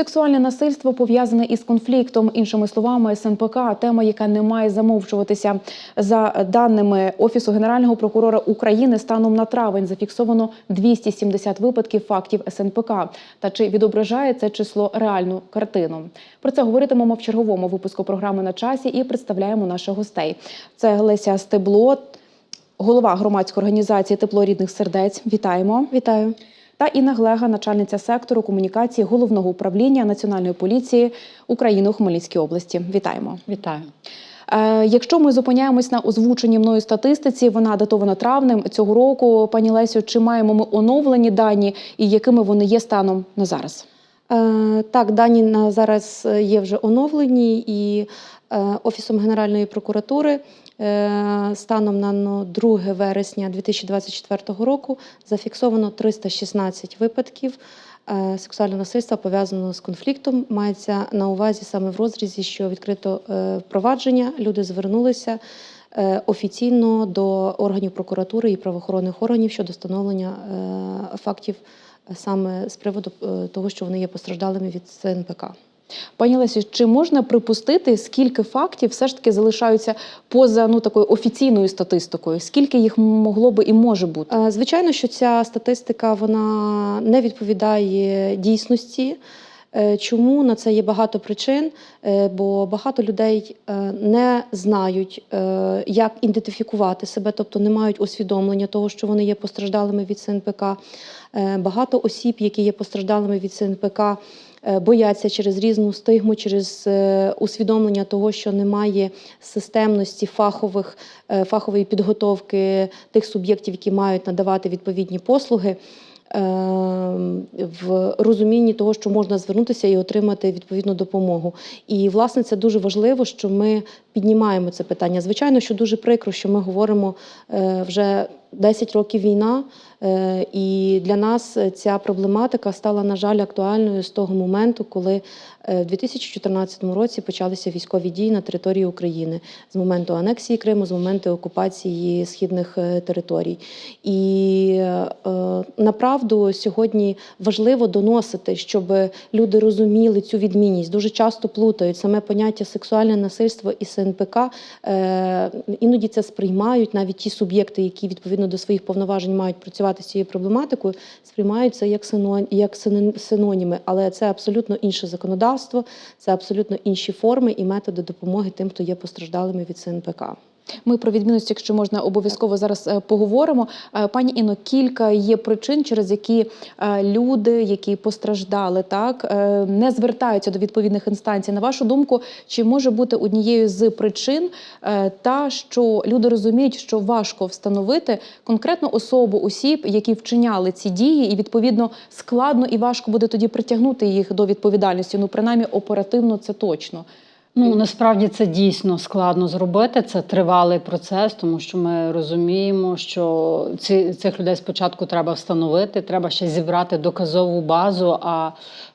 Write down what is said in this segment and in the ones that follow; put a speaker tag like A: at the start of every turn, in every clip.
A: Сексуальне насильство пов'язане із конфліктом, іншими словами, СНПК тема, яка не має замовчуватися. За даними Офісу Генерального прокурора України, станом на травень зафіксовано 270 випадків фактів СНПК. Та чи відображає це число реальну картину? Про це говоритимемо в черговому випуску програми на часі і представляємо наших гостей. Це Леся Стебло, голова громадської організації Тепло рідних сердець. Вітаємо.
B: Вітаю.
A: Та Інна Глега, начальниця сектору комунікації головного управління Національної поліції України у Хмельницькій області. Вітаємо.
C: Вітаю.
A: Е, якщо ми зупиняємось на озвученні мною статистиці, вона датована травнем цього року. Пані Лесю, чи маємо ми оновлені дані і якими вони є станом на зараз?
B: Е, так, дані на зараз є вже оновлені і е, Офісом Генеральної прокуратури е, станом на ну, 2 вересня 2024 року зафіксовано 316 випадків е, сексуального насильства пов'язаного з конфліктом. Мається на увазі саме в розрізі, що відкрито е, впровадження. Люди звернулися е, офіційно до органів прокуратури і правоохоронних органів щодо встановлення е, фактів саме з приводу е, того, що вони є постраждалими від СНПК.
A: Пані Лесі, чи можна припустити, скільки фактів все ж таки залишаються поза ну такою офіційною статистикою? Скільки їх могло би і може бути?
B: Е, Звичайно, що ця статистика вона не відповідає дійсності. Е, Чому на це є багато причин? Е, Бо багато людей е, не знають, як ідентифікувати себе, тобто не мають усвідомлення того, що вони є постраждалими від СНПК. Багато осіб, які є постраждалими від СНПК, бояться через різну стигму, через усвідомлення того, що немає системності фахових, фахової підготовки тих суб'єктів, які мають надавати відповідні послуги. Е, В розумінні того, що можна звернутися і отримати відповідну допомогу. І власне це дуже важливо, що ми піднімаємо це питання. Звичайно, що дуже прикро, що ми говоримо е, вже 10 років війна, і для нас ця проблематика стала, на жаль, актуальною з того моменту, коли е, в 2014 році почалися військові дії на території України з моменту анексії Криму, з моменту окупації східних е, територій. І е, направду сьогодні важливо доносити, щоб люди розуміли цю відмінність. Дуже часто плутають саме поняття сексуальне насильство і СНПК. Е, Іноді це сприймають навіть ті суб'єкти, які відповідно до своїх повноважень мають працювати з цією проблематикою, сприймаються як як синон- синоніми, але це абсолютно інше законодавство, це абсолютно інші форми і методи допомоги тим, хто є постраждалими від СНПК.
A: Ми про відмінності, якщо можна, обов'язково зараз е, поговоримо. Е, Пані Іно, кілька є причин, через які е, люди, які постраждали, так не звертаються до відповідних інстанцій. На вашу думку, чи може бути однією з причин та, що люди розуміють, що важко встановити конкретну особу осіб, які вчиняли ці дії, і відповідно складно і важко буде тоді притягнути їх до відповідальності. Ну, принаймні, оперативно це точно.
C: Ну насправді це дійсно складно зробити. Це тривалий процес, тому що ми розуміємо, що ці, цих людей спочатку треба встановити, треба ще зібрати доказову базу. А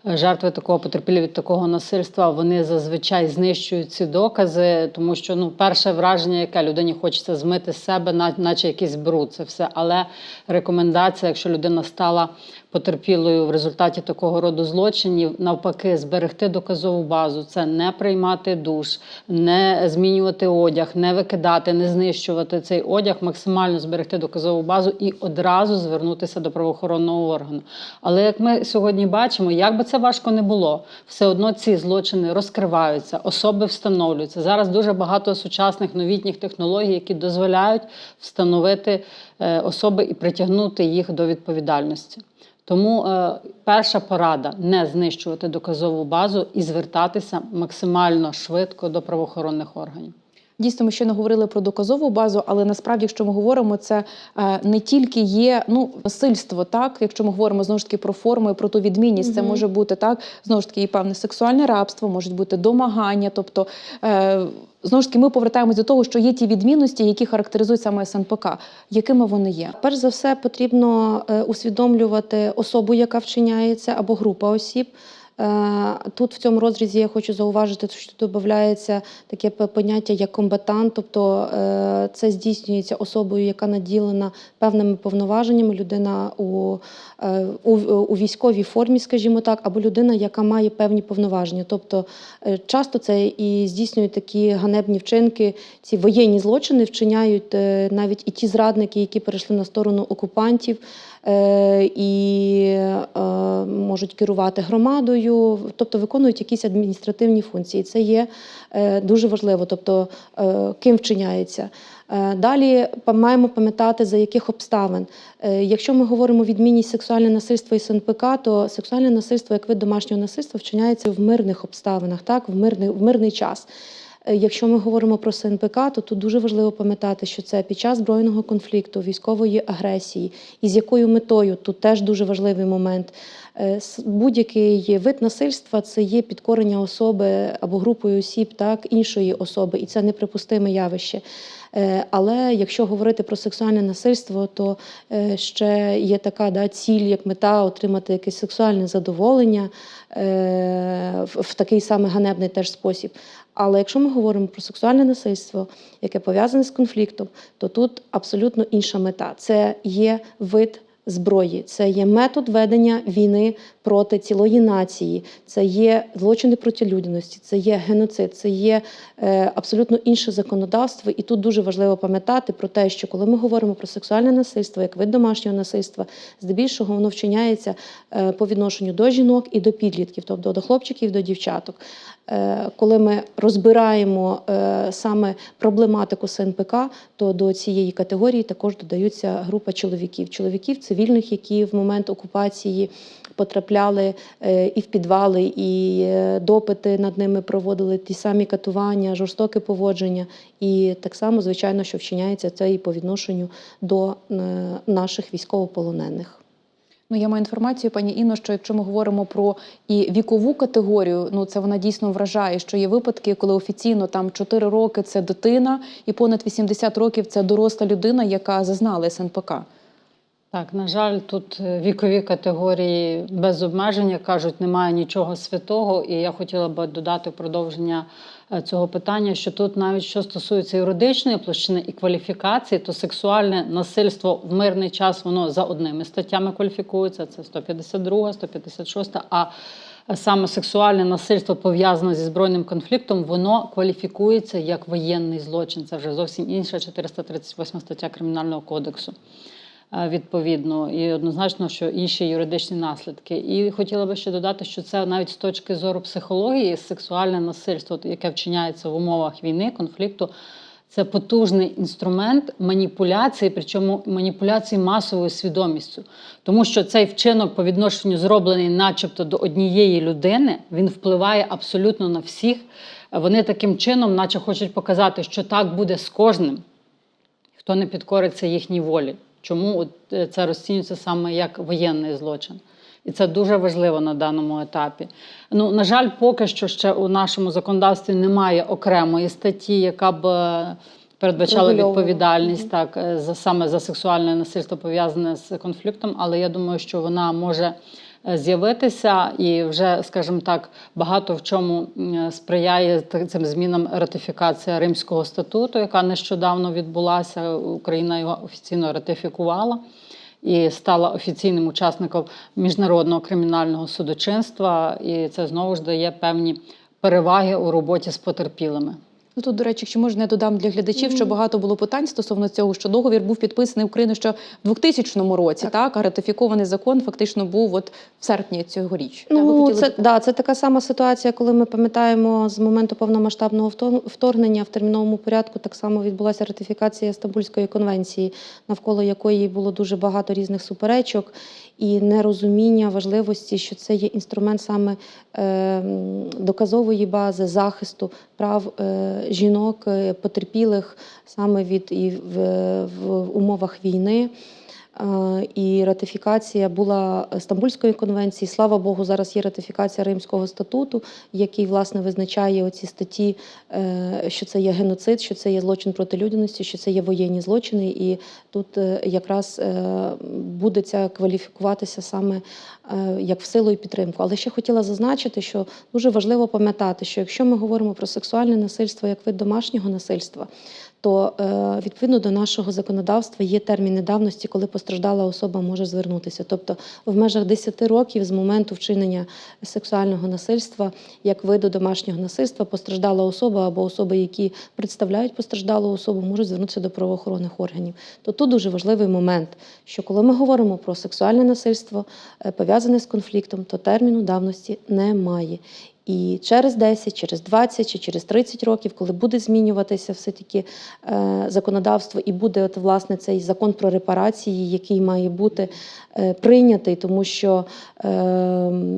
C: жертви такого потерпілі від такого насильства вони зазвичай знищують ці докази, тому що ну перше враження, яке людині хочеться змити з себе, наче якийсь бруд, це все. Але рекомендація, якщо людина стала потерпілою в результаті такого роду злочинів, навпаки, зберегти доказову базу, це не приймати душ, не змінювати одяг, не викидати, не знищувати цей одяг, максимально зберегти доказову базу і одразу звернутися до правоохоронного органу. Але як ми сьогодні бачимо, як би це важко не було, все одно ці злочини розкриваються, особи встановлюються. Зараз дуже багато сучасних новітніх технологій, які дозволяють встановити особи і притягнути їх до відповідальності. Тому е, перша порада не знищувати доказову базу і звертатися максимально швидко до правоохоронних органів.
A: Дійсно, ми ще не говорили про доказову базу, але насправді, якщо ми говоримо, це е, не тільки є ну насильство, так якщо ми говоримо знову ж таки про форму і про ту відмінність, це може бути так знову ж таки і певне сексуальне рабство, можуть бути домагання. Тобто е, знову ж таки, ми повертаємось до того, що є ті відмінності, які характеризують саме СНПК. Якими вони є?
B: Перш за все, потрібно е, усвідомлювати особу, яка вчиняється, або група осіб. Е, Тут в цьому розрізі я хочу зауважити, що додається таке поняття як комбатант, тобто е, це здійснюється особою, яка наділена певними повноваженнями, людина у, е, у, у військовій формі, скажімо так, або людина, яка має певні повноваження. Тобто часто це і здійснюють такі ганебні вчинки, ці воєнні злочини вчиняють навіть і ті зрадники, які перейшли на сторону окупантів і е, можуть керувати громадою, тобто виконують якісь адміністративні функції. Це є е, дуже важливо, тобто е, ким вчиняється. Е, Далі маємо пам'ятати, за яких обставин. Е, Якщо ми говоримо відмінність сексуальне насильство і СНПК, то сексуальне насильство як вид домашнього насильства вчиняється в мирних обставинах, так, в мирний, в мирний час. Е, Якщо ми говоримо про СНПК, то тут дуже важливо пам'ятати, що це під час збройного конфлікту, військової агресії, і з якою метою тут теж дуже важливий момент. Е, Будь-який вид насильства це є підкорення особи або групою осіб, так іншої особи, і це неприпустиме явище. Е, Але якщо говорити про сексуальне насильство, то е, ще є така да, ціль, як мета отримати якесь сексуальне задоволення в такий самий ганебний теж спосіб. Але якщо ми говоримо про сексуальне насильство, яке пов'язане з конфліктом, то тут абсолютно інша мета. Це є вид зброї, це є метод ведення війни проти цілої нації, це є злочини проти людяності, це є геноцид, це є е, абсолютно інше законодавство. І тут дуже важливо пам'ятати про те, що коли ми говоримо про сексуальне насильство, як вид домашнього насильства, здебільшого воно вчиняється е, по відношенню до жінок і до підлітків, тобто до хлопчиків, до дівчаток. Е, Коли ми розбираємо е, саме проблематику СНПК, то до цієї категорії також додаються група чоловіків, чоловіків цивільних, які в момент окупації потрапляли е, і в підвали, і допити над ними проводили ті самі катування, жорстоке поводження. І так само, звичайно, що вчиняється це і по відношенню до наших військовополонених.
A: Ну, я маю інформацію, пані Інно, що якщо ми говоримо про і вікову категорію, ну це вона дійсно вражає, що є випадки, коли офіційно там 4 роки це дитина, і понад 80 років це доросла людина, яка зазнала СНПК.
C: Так, на жаль, тут е, вікові категорії без обмеження кажуть, немає нічого святого. І я хотіла би додати продовження е, цього питання, що тут навіть що стосується юридичної площини і кваліфікації, то сексуальне насильство в мирний час воно за одними статтями кваліфікується. Це 152, 156, а саме сексуальне насильство пов'язане зі збройним конфліктом, воно кваліфікується як воєнний злочин. Це вже зовсім інша 438 стаття Кримінального кодексу. Е, Відповідно, і однозначно, що інші юридичні наслідки. І хотіла би ще додати, що це навіть з точки зору психології, сексуальне насильство, яке вчиняється в умовах війни, конфлікту, це потужний інструмент маніпуляції, причому маніпуляції масовою свідомістю. Тому що цей вчинок по відношенню зроблений, начебто, до однієї людини, він впливає абсолютно на всіх. Вони таким чином, наче хочуть показати, що так буде з кожним хто не підкориться їхній волі. Чому е, це розцінюється саме як воєнний злочин? І це дуже важливо на даному етапі. Ну, на жаль, поки що ще у нашому законодавстві немає окремої статті, яка б е, передбачала відповідальність так, е, за саме за сексуальне насильство пов'язане з конфліктом, але я думаю, що вона може з'явитися і вже, скажімо так, багато в чому сприяє цим змінам ратифікація Римського статуту, яка нещодавно відбулася. Україна його офіційно ратифікувала і стала офіційним учасником міжнародного кримінального судочинства. І це знову ж дає певні переваги у роботі з потерпілими.
A: Ну тут, до речі, якщо можна, я додам для глядачів, що багато було питань стосовно цього, що договір був підписаний Україною ще в 2000 році, так, а ратифікований закон фактично був от в серпні цього річ.
B: Ну, це, да, це така сама ситуація, коли ми пам'ятаємо з моменту повномасштабного вторгнення в терміновому порядку так само відбулася ратифікація Стамбульської конвенції, навколо якої було дуже багато різних суперечок і нерозуміння важливості, що це є інструмент саме е, доказової бази захисту прав е, жінок, е, потерпілих саме від і в, в умовах війни. Е, І ратифікація була Стамбульської конвенції. Слава Богу, зараз є ратифікація Римського статуту, який власне визначає оці статті, е, що це є геноцид, що це є злочин проти людяності, що це є воєнні злочини. І тут е, якраз буде ця кваліфікуватися саме як в силу і підтримку. Але ще хотіла зазначити, що дуже важливо пам'ятати, що якщо ми говоримо про сексуальне насильство як вид домашнього насильства, то е, відповідно до нашого законодавства є терміни давності, коли постраждала особа може звернутися. Тобто в межах 10 років з моменту вчинення сексуального насильства як виду домашнього насильства постраждала особа або особи, які представляють постраждалу особу, можуть звернутися до правоохоронних органів. То тут дуже важливий момент, що коли ми говоримо про сексуальне насильство е, пов'язане з конфліктом, то терміну давності немає. І через 10, через 20 чи через 30 років, коли буде змінюватися все-таки е, законодавство і буде от, власне цей закон про репарації, який має бути е, прийнятий, тому що е,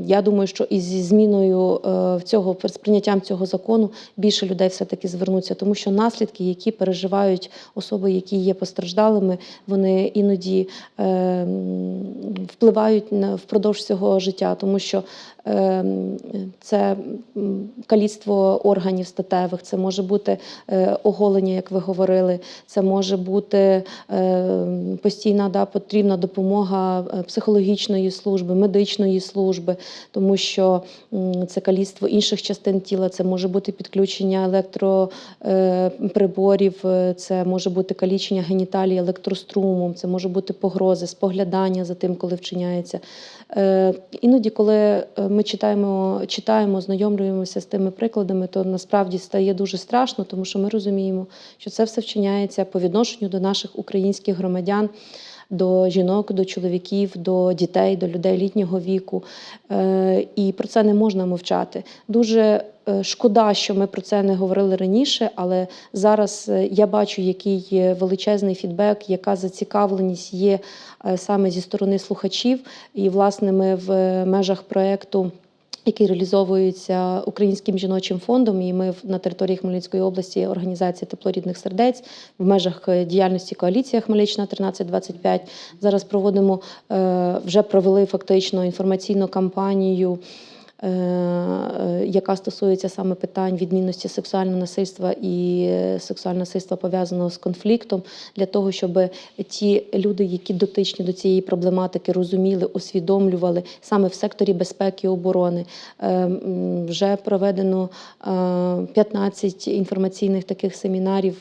B: я думаю, що із зі зміною е, цього з прийняттям цього закону більше людей все-таки звернуться, тому що наслідки, які переживають особи, які є постраждалими, вони іноді е, впливають на впродовж всього життя, тому що це м, каліцтво органів статевих, це може бути е, оголення, як ви говорили, це може бути е, постійна да, потрібна допомога е, психологічної служби, медичної служби, тому що це каліцтво інших частин тіла, це може бути підключення електроприборів, це може бути калічення геніталій електрострумом, це може бути погрози, споглядання за тим, коли вчиняється. Іноді, коли е, ми читаємо, читаємо, знайомлюємося з тими прикладами, то насправді стає дуже страшно, тому що ми розуміємо, що це все вчиняється по відношенню до наших українських громадян. До жінок, до чоловіків, до дітей, до людей літнього віку. Е, І про це не можна мовчати. Дуже шкода, що ми про це не говорили раніше, але зараз е, я бачу, який величезний фідбек, яка зацікавленість є е, саме зі сторони слухачів. І, власне, ми в межах проєкту. Який реалізовується Українським жіночим фондом, і ми на території Хмельницької області організація теплорідних сердець в межах е, діяльності коаліція Хмельниччина 1325 зараз проводимо е, вже провели фактично інформаційну кампанію. Е, е, Яка стосується саме питань відмінності сексуального насильства і сексуального насильства пов'язаного з конфліктом, для того, щоб ті люди, які дотичні до цієї проблематики, розуміли, усвідомлювали саме в секторі безпеки і оборони. Е, Вже проведено е, 15 інформаційних таких семінарів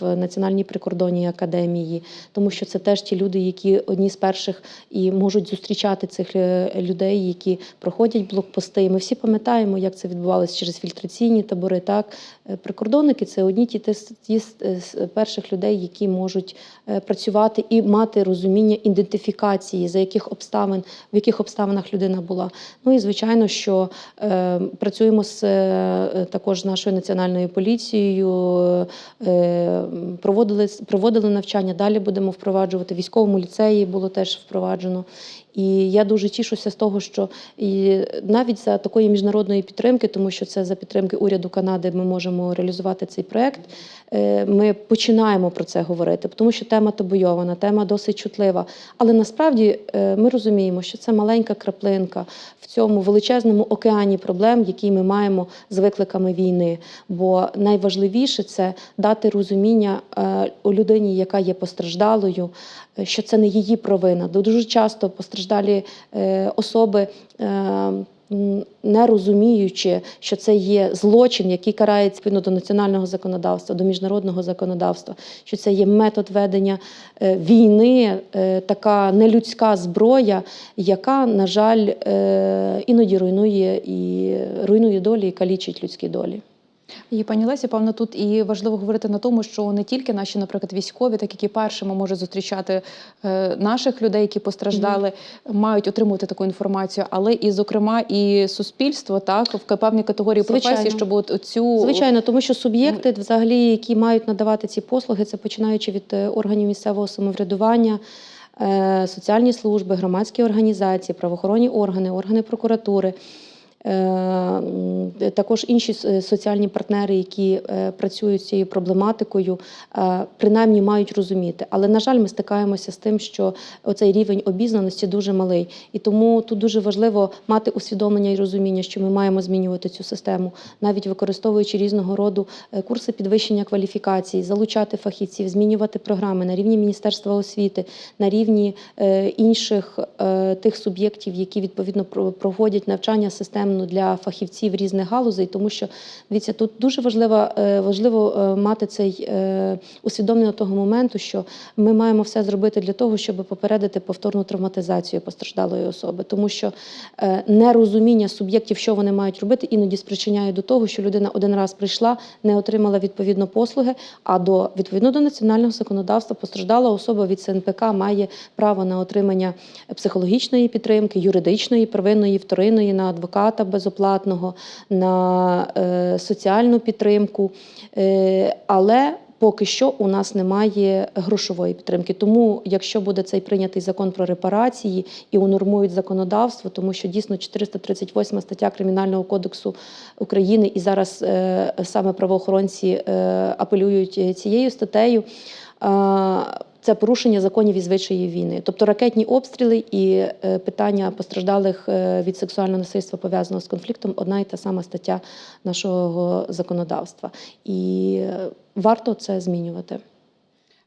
B: в Національній прикордонній академії, тому що це теж ті люди, які одні з перших і можуть зустрічати цих людей, які проходять блокпости. І Ми всі пам'ятаємо, як це відбувалося через фільтраційні табори. Так, Е, прикордонники це одні ті, з е, перших людей, які можуть е, працювати і мати розуміння ідентифікації, за яких обставин, в яких обставинах людина була. Ну і звичайно, що е, працюємо з е, також нашою національною поліцією, е, проводили, проводили навчання. Далі будемо впроваджувати. Військовому ліцеї було теж впроваджено. І я дуже тішуся з того, що і навіть за такої міжнародної підтримки, тому що це за підтримки уряду Канади, ми можемо реалізувати цей проект. е, Ми починаємо про це говорити, тому що тема табойована, тема досить чутлива. Але насправді е, ми розуміємо, що це маленька краплинка в цьому величезному океані проблем, які ми маємо з викликами війни. Бо найважливіше це дати розуміння е, у людині, яка є постраждалою, що це не її провина. Дуже часто постраждалі е, особи. е, Не розуміючи, що це є злочин, який карається відповідно до національного законодавства, до міжнародного законодавства, що це є метод ведення е, війни, така нелюдська зброя, яка, на жаль, іноді руйнує і руйнує долі і калічить людські долі.
A: І пані Лесі, певно, тут і важливо говорити на тому, що не тільки наші, наприклад, військові, так які першими можуть зустрічати е, наших людей, які постраждали, мають отримувати таку інформацію, але і, зокрема, і суспільство, так в певній категорії
B: Звичайно.
A: професій, щоб от цю
B: Звичайно, тому що суб'єкти, взагалі, які мають надавати ці послуги, це починаючи від е, органів місцевого самоврядування, е, соціальні служби, громадські організації, правоохоронні органи, органи прокуратури. Е, Також інші соціальні партнери, які е, працюють з цією проблематикою, е, принаймні мають розуміти. Але, на жаль, ми стикаємося з тим, що оцей рівень обізнаності дуже малий. І тому тут дуже важливо мати усвідомлення і розуміння, що ми маємо змінювати цю систему, навіть використовуючи різного роду курси підвищення кваліфікації, залучати фахівців, змінювати програми на рівні Міністерства освіти, на рівні інших тих суб'єктів, які відповідно про- проводять навчання системно для фахівців різних галузей, тому що дивіться, тут дуже важливо, важливо е, мати цей е, усвідомлення того моменту, що ми маємо все зробити для того, щоб попередити повторну травматизацію постраждалої особи, тому що е, нерозуміння суб'єктів, що вони мають робити, іноді спричиняє до того, що людина один раз прийшла, не отримала відповідно послуги. А до відповідно до національного законодавства постраждала особа від СНПК має право на отримання психологічної підтримки, юридичної, первинної, вторинної, на адвоката безоплатного, на е, соціальну підтримку. Е, але Поки що у нас немає грошової підтримки. Тому, якщо буде цей прийнятий закон про репарації і унормують законодавство, тому що дійсно 438 стаття Кримінального кодексу України і зараз е, саме правоохоронці апелюють цією статтею. Це порушення законів і звичаїв війни, тобто ракетні обстріли і е, питання постраждалих е, від сексуального насильства пов'язаного з конфліктом одна і та сама стаття нашого законодавства. І е, варто це змінювати.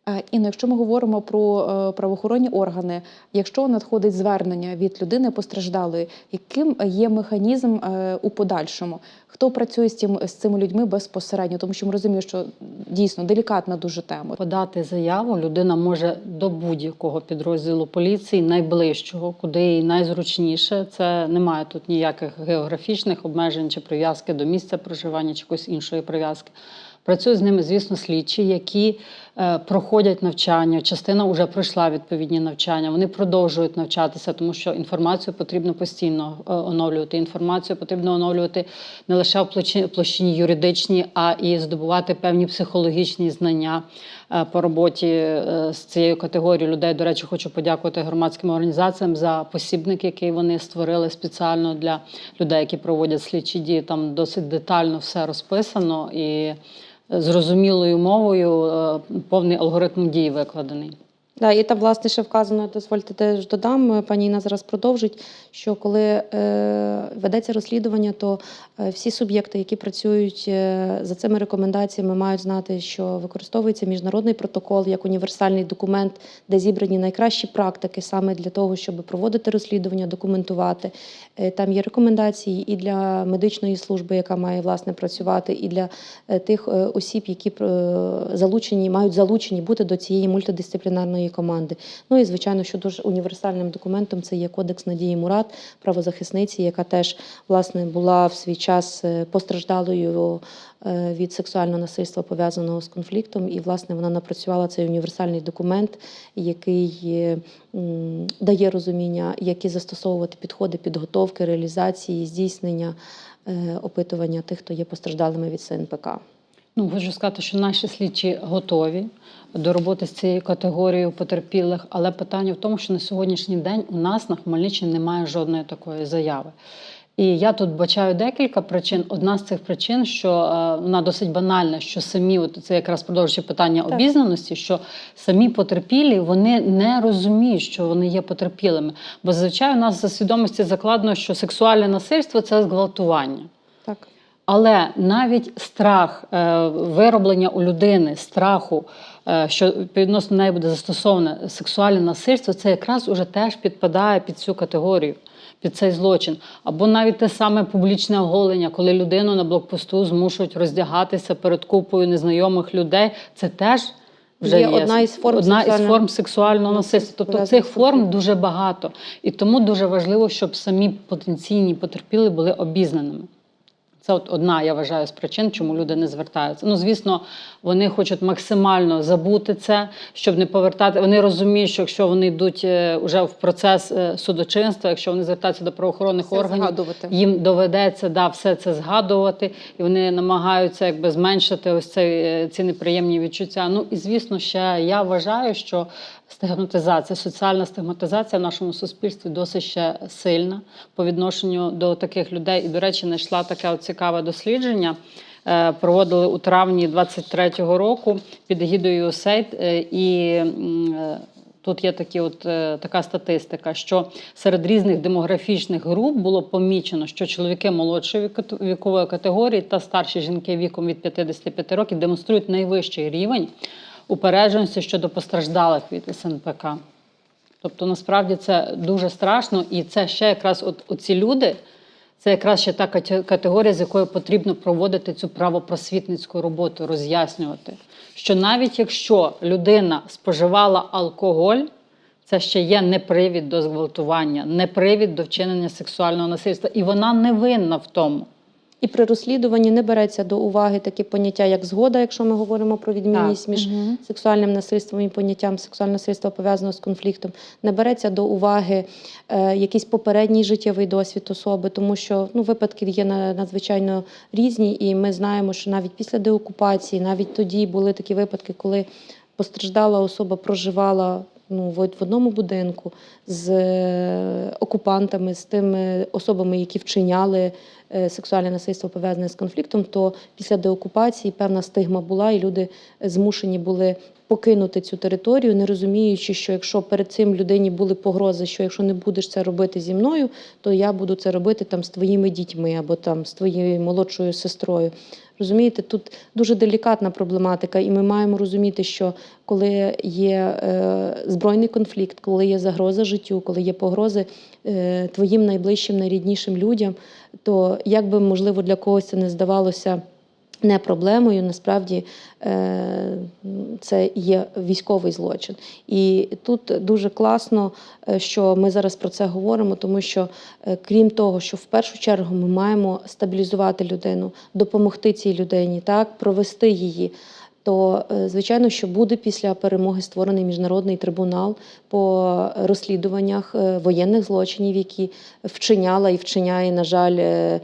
A: Е, Інно, якщо ми говоримо про е, правоохоронні органи, якщо надходить звернення від людини постраждалої, яким є механізм е, у подальшому? Хто працює з цим з цими людьми безпосередньо? Тому що ми розуміємо, що дійсно делікатна дуже тема.
C: Подати заяву людина може до будь-якого підрозділу поліції, найближчого, куди їй найзручніше. Це немає тут ніяких географічних обмежень чи прив'язки до місця проживання, чи якоїсь іншої прив'язки. Працюють з ними, звісно, слідчі, які проходять навчання. Частина вже пройшла відповідні навчання. Вони продовжують навчатися, тому що інформацію потрібно постійно е, оновлювати. Інформацію потрібно оновлювати не лише в площині, юридичній, а і здобувати певні психологічні знання е, по роботі е, з цією категорією людей. До речі, хочу подякувати громадським організаціям за посібник, який вони створили спеціально для людей, які проводять слідчі дії. Там досить детально все розписано і зрозумілою мовою е, повний алгоритм дій викладений.
B: Да, і там, власне, ще вказано, дозвольте теж додам, е, пані Інна зараз продовжить, що коли е, ведеться розслідування, то е, всі суб'єкти, які працюють е, за цими рекомендаціями, мають знати, що використовується міжнародний протокол як універсальний документ, де зібрані найкращі практики саме для того, щоб проводити розслідування, документувати. Там є рекомендації і для медичної служби, яка має власне працювати, і для тих осіб, які залучені, мають залучені бути до цієї мультидисциплінарної команди. Ну і звичайно, що дуже універсальним документом це є кодекс Надії Мурат, правозахисниці, яка теж власне була в свій час е, постраждалою е, від сексуального насильства пов'язаного з конфліктом. І власне вона напрацювала цей універсальний документ, який е, дає розуміння, які застосовувати підходи підготовки, реалізації, здійснення опитування тих, хто є постраждалими від СНПК.
C: Ну, хочу сказати, що наші слідчі готові до роботи з цією категорією потерпілих, але питання в тому, що на сьогоднішній день у нас на Хмельниччині немає жодної такої заяви. І я тут бачаю декілька причин. Одна з цих причин, що е, вона досить банальна, що самі, от це якраз продовжуючи питання
B: Так.
C: обізнаності, що самі потерпілі вони не розуміють, що вони є потерпілими. Бо зазвичай у нас за свідомості закладено, що сексуальне насильство це зґвалтування. Але навіть страх е, вироблення у людини страху, е, що відносно неї буде застосоване сексуальне насильство, це якраз уже теж підпадає під цю категорію, під цей злочин. Або навіть те саме публічне оголення, коли людину на блокпосту змушують роздягатися перед купою незнайомих людей, це теж. Вже
B: Є одна із форм
C: одна із форм сексуального насильства. Тобто
B: пов'язаних
C: цих форм дуже багато. І тому дуже важливо, щоб самі потенційні потерпілі були обізнаними. Це от одна, я вважаю, з причин, чому люди не звертаються. Ну, звісно, вони хочуть максимально забути це, щоб не повертати. Вони розуміють, що якщо вони йдуть вже в процес е, судочинства, якщо вони звертаються до правоохоронних
A: Все
C: органів,
A: згадувати.
C: їм доведеться да, все це згадувати, і вони намагаються якби зменшити ось цей, е, ці неприємні відчуття. Ну і звісно, ще я вважаю, що стигматизація, соціальна стигматизація в нашому суспільстві досить ще сильна по відношенню до таких людей. І, до речі, знайшла таке цікаве дослідження. е, Проводили у травні 23-го року під егідою USAID, е, і е, тут є такі от, така статистика, що серед різних демографічних груп було помічено, що чоловіки молодшої вікової категорії та старші жінки віком від 55 років демонструють найвищий рівень упередженості щодо постраждалих від СНПК. Тобто, насправді це дуже страшно, і це ще якраз от оці люди, це якраз ще та категорія, з якою потрібно проводити цю правопросвітницьку роботу, роз'яснювати, що навіть якщо людина споживала алкоголь, це ще є не привід до зґвалтування, не привід до вчинення сексуального насильства, і вона не винна в тому.
B: І при розслідуванні не береться до уваги такі поняття, як згода, якщо ми говоримо про відмінність
C: Так.
B: між
A: Мгм.
B: сексуальним насильством і поняттям сексуального насильства пов'язаного з конфліктом, не береться до уваги е, якийсь попередній життєвий досвід особи, тому що ну, випадки є надзвичайно різні, і ми знаємо, що навіть після деокупації, навіть тоді були такі випадки, коли постраждала особа проживала. Ну, в одному будинку з е, окупантами, з тими особами, які вчиняли сексуальне насильство пов'язане з конфліктом, то після деокупації певна стигма була, і люди змушені були покинути цю територію, не розуміючи, що якщо перед цим людині були погрози, що якщо не будеш це робити зі мною, то я буду це робити там з твоїми дітьми або там з твоєю молодшою сестрою. Розумієте, тут дуже делікатна проблематика, і ми маємо розуміти, що коли є е, збройний конфлікт, коли є загроза життю, коли є погрози е, твоїм найближчим, найріднішим людям, то як би можливо для когось це не здавалося не проблемою, насправді е, це є військовий злочин. І тут дуже класно, е, що ми зараз про це говоримо, тому що е, крім того, що в першу чергу ми маємо стабілізувати людину, допомогти цій людині, так провести її. То е, звичайно, що буде після перемоги створений міжнародний трибунал по розслідуваннях е, воєнних злочинів, які вчиняла і вчиняє, на жаль, е,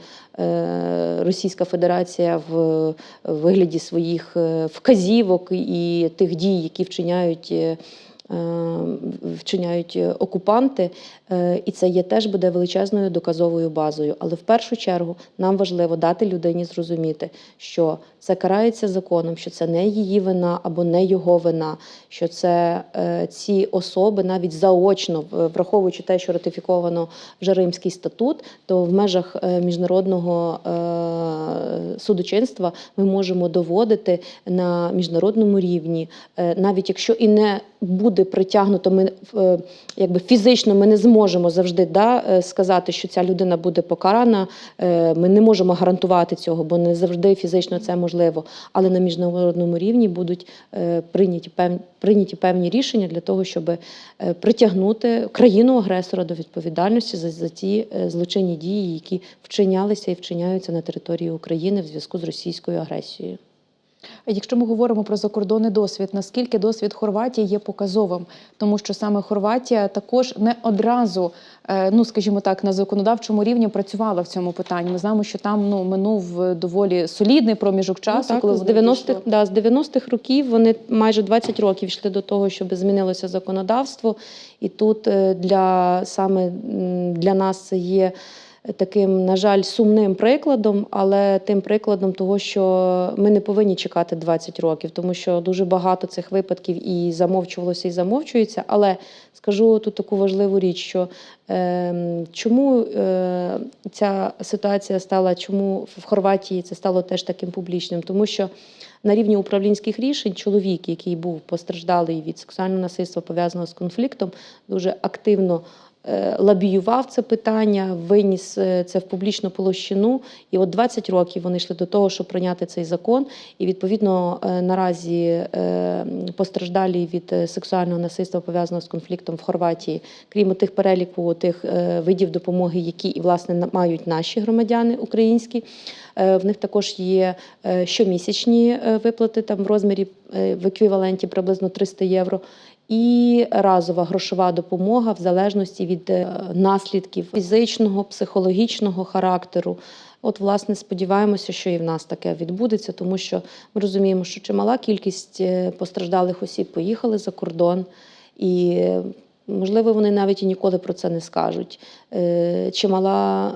B: Російська Федерація в вигляді своїх вказівок і тих дій, які вчиняють. Е, Вчиняють е, окупанти, Е, і це є теж буде величезною доказовою базою. Але в першу чергу нам важливо дати людині зрозуміти, що це карається законом, що це не її вина або не його вина, що це ці особи навіть заочно, враховуючи те, що ратифіковано вже Римський статут, то в межах міжнародного судочинства ми можемо доводити на міжнародному рівні, навіть якщо і не буде притягнуто, ми е, якби фізично ми не зможемо завжди да, е, сказати, що ця людина буде покарана. Е, Ми не можемо гарантувати цього, бо не завжди фізично це можливо. Але на міжнародному рівні будуть прийняті певні прийняті певні рішення для того, щоб притягнути країну-агресора до відповідальності за, за ті злочинні дії, які вчинялися і вчиняються на території України в зв'язку з російською агресією.
A: Якщо ми говоримо про закордонний досвід, наскільки досвід Хорватії є показовим, тому що саме Хорватія також не одразу, е, ну скажімо так, на законодавчому рівні працювала в цьому питанні. Ми знаємо, що там ну минув е, доволі солідний проміжок часу,
B: ну, так,
A: коли
B: з 90-х, да, з 90-х років вони майже 20 років йшли до того, щоб змінилося законодавство. І тут е, для саме для нас це є таким, на жаль, сумним прикладом, але тим прикладом того, що ми не повинні чекати 20 років, тому що дуже багато цих випадків і замовчувалося, і замовчується. Але скажу тут таку важливу річ, що е, чому е, ця ситуація стала, чому в Хорватії це стало теж таким публічним, тому що на рівні управлінських рішень чоловік, який був постраждалий від сексуального насильства пов'язаного з конфліктом, дуже активно е, лобіював це питання, виніс е, це в публічну площину. І от 20 років вони йшли до того, щоб прийняти цей закон. І відповідно е, наразі постраждалі від сексуального насильства пов'язаного з конфліктом в Хорватії, крім тих переліку тих видів допомоги, які і власне мають наші громадяни українські. В них також є щомісячні виплати там в розмірі в еквіваленті приблизно 300 євро. І разова грошова допомога в залежності від е, наслідків фізичного, психологічного характеру. От, власне, сподіваємося, що і в нас таке відбудеться, тому що ми розуміємо, що чимала кількість е, постраждалих осіб поїхали за кордон. І можливо, вони навіть і ніколи про це не скажуть. Е, Чимала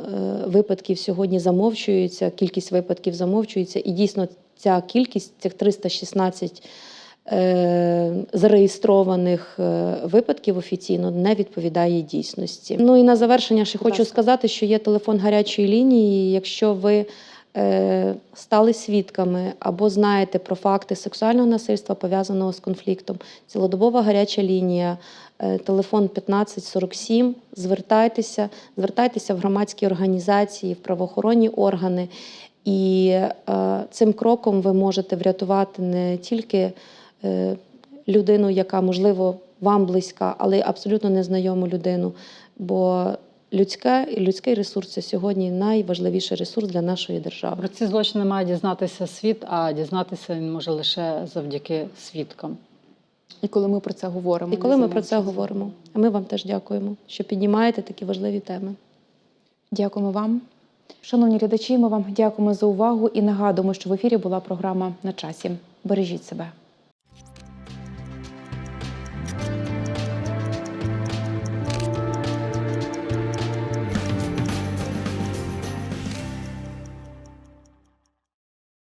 B: випадків сьогодні замовчується, кількість випадків замовчується, і дійсно ця кількість, цих 316 е, зареєстрованих е, випадків офіційно не відповідає дійсності. Ну і на завершення ще хочу сказати, що є телефон гарячої лінії. Якщо ви е, стали свідками або знаєте про факти сексуального насильства пов'язаного з конфліктом, цілодобова гаряча лінія. е, Телефон 1547. Звертайтеся, звертайтеся в громадські організації, в правоохоронні органи. І е, цим кроком ви можете врятувати не тільки е, людину, яка, можливо, вам близька, але абсолютно незнайому людину. Бо людська, людський ресурс це сьогодні найважливіший ресурс для нашої держави.
C: Про ці злочини має дізнатися світ, а дізнатися він може лише завдяки свідкам.
A: І коли ми про це говоримо,
B: І коли ми про це говоримо, а ми вам теж дякуємо, що піднімаєте такі важливі теми.
A: Дякуємо вам. Шановні глядачі, ми вам дякуємо за увагу і нагадуємо, що в ефірі була програма на часі. Бережіть себе.